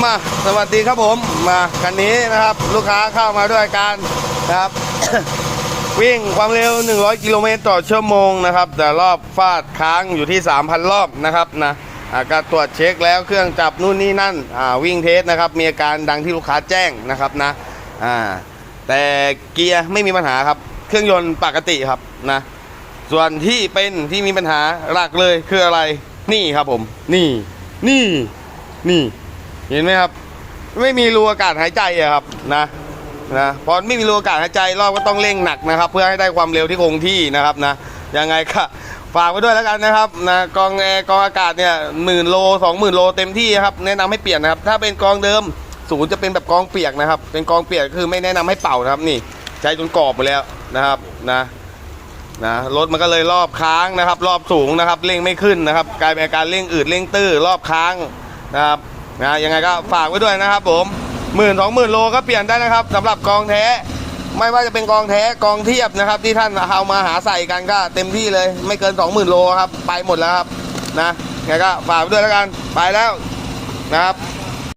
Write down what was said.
มาสวัสดีครับผมมาคันนี้นะครับลูกค้าเข้ามาด้วยการนะครับ วิ่งความเร็ว 100 กิโลเมตรต่อชั่วโมงนะครับ แต่รอบฟาดค้างอยู่ที่ 3,000 รอบนะครับนะาการตรวจเช็คแล้วเครื่องจับนู่นนี่นั่นวิ่งเทสนะครับ มีอาการดังที่ลูกค้าแจ้งนะครับนะแต่เกียร์ไม่มีปัญหาครับ เครื่องยนต์ปกติครับนะส่วนที่เป็นที่มีปัญหาหลักเลยคืออะไร นี่ครับผม นี่ นี่ นี่ เห็นไหมครับ ไม่มีรูอากาศหายใจอะครับนะนะพอไม่มีรูอากาศหายใจรอบก็ต้องเร่งหนักนะครับ เพื่อให้ได้ความเร็วที่คงที่นะครับนะยังไงก็ฝากไว้ด้วยแล้วกันนะครับนะกองแอร์กองอากาศเนี่ยหมื่นโลสองหมื่นโลเต็มที่ครับแนะนำให้เปลี่ยนนะครับ ถ้าเป็นกองเดิมศูนย์จะเป็นแบบกองเปียกนะครับ เป็นกองเปียกคือไม่แนะนำให้เป่านะครับนี่ใช้จนกรอบหมดแล้วนะครับนะนะรถมันก็เลยรอบค้างนะครับ รอบสูงนะครับเร่งไม่ขึ้นนะครับ กลายเป็นการเร่งอืดเร่งตื้อรอบค้างนะครับ นะยังไงก็ฝากไว้ด้วยนะครับผมหมื่นสองหมื่นโลก็เปลี่ยนได้นะครับสำหรับกองแท้ ไม่ว่าจะเป็นกองแท้กองเทียบนะครับ ที่ท่านเอามาหาใส่กันก็เต็มที่เลย ไม่เกิน 20,000 โลครับ ไปหมดแล้วครับนะยังไงก็ฝากไว้ด้วยแล้วกันไปแล้วนะครับ